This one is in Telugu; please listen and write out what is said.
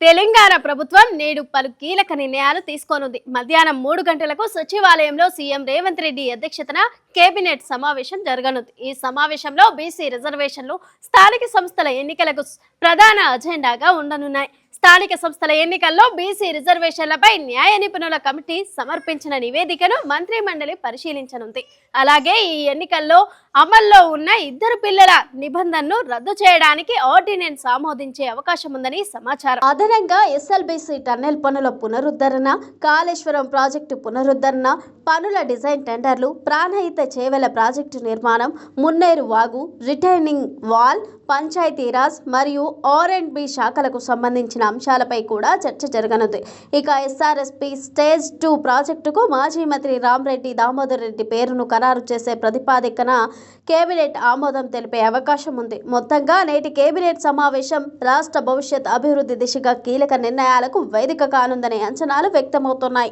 తెలంగాణ ప్రభుత్వం నేడు పలు కీలక నిర్ణయాలు తీసుకోనుంది. మధ్యాహ్నం మూడు గంటలకు సచివాలయంలో సీఎం రేవంత్ రెడ్డి అధ్యక్షతన కేబినెట్ సమావేశం జరగనుంది. ఈ సమావేశంలో బీసీ రిజర్వేషన్లు స్థానిక సంస్థల ఎన్నికలకు ప్రధాన అజెండాగా ఉండనున్నాయి. స్థానిక సంస్థల ఎన్నికల్లో బీసీ రిజర్వేషన్లపై న్యాయ నిపుణుల కమిటీ సమర్పించిన నివేదికను మంత్రి మండలి పరిశీలించనుంది. అలాగే ఈ ఎన్నికల్లో అమల్లో ఉన్న ఇద్దరు పిల్లల నిబంధనను రద్దు చేయడానికి ఆర్డినెన్స్ ఆమోదించే అవకాశం ఉందని సమాచారం. అదనంగా ఎస్ఎల్బిసి టన్నెల్ పనుల పునరుద్ధరణ కాళేశ్వరం ప్రాజెక్టు పునరుద్ధరణ పనుల డిజైన్ టెండర్లు ప్రాణహిత చేవల ప్రాజెక్టు నిర్మాణం మున్నేరు వాగు రిటైనింగ్ వాల్ పంచాయతీరాజ్ మరియు ఆర్ అండ్ బి శాఖలకు సంబంధించిన అంశాలపై కూడా చర్చ జరగనుంది. ఇక ఎస్ఆర్ఎస్పి స్టేజ్ టూ ప్రాజెక్టుకు మాజీ మంత్రి రామరెడ్డి దామోదర్ రెడ్డి పేరును ఖరారు చేసే ప్రతిపాదికన కేబినెట్ ఆమోదం తెలిపే అవకాశం ఉంది. మొత్తంగా నేటి కేబినెట్ సమావేశం రాష్ట్ర భవిష్యత్ అభివృద్ధి దిశగా కీలక నిర్ణయాలకు వేదిక కానుందనే అంచనాలు వ్యక్తమవుతున్నాయి.